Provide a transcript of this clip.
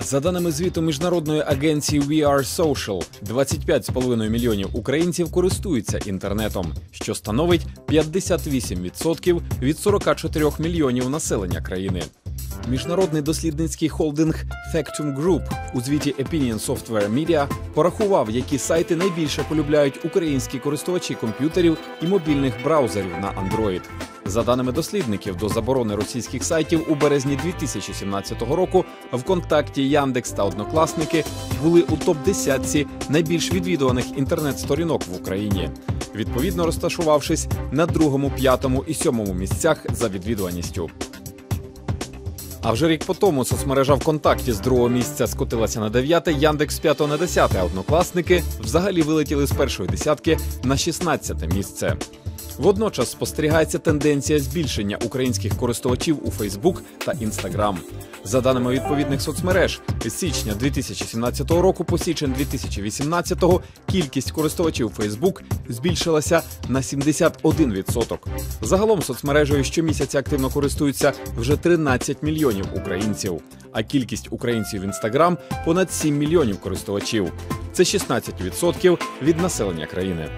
За даними звіту міжнародної агенції We Are Social, 25,5 мільйонів українців користуються інтернетом, що становить 58% від 44 мільйонів населення країни. Міжнародний дослідницький холдинг Factum Group у звіті Opinion Software Media порахував, які сайти найбільше полюбляють українські користувачі комп'ютерів і мобільних браузерів на Android. За даними дослідників, до заборони російських сайтів у березні 2017 року ВКонтакті, Яндекс та Однокласники були у топ 10 найбільш відвідуваних інтернет-сторінок в Україні, відповідно розташувавшись на другому, п'ятому і сьомому місцях за відвідуваністю. А вже рік по тому соцмережа ВКонтакті з другого місця скотилася на дев'яте, Яндекс з п'ятого на десяте, а однокласники взагалі вилетіли з першої десятки на 16 місце. Водночас спостерігається тенденція збільшення українських користувачів у Фейсбук та Інстаграм. За даними відповідних соцмереж, з січня 2017 року по січень 2018 кількість користувачів Фейсбук збільшилася на 71%. Загалом соцмережею щомісяця активно користуються вже 13 мільйонів українців, а кількість українців в Інстаграм понад 7 мільйонів користувачів. Це 16% від населення країни.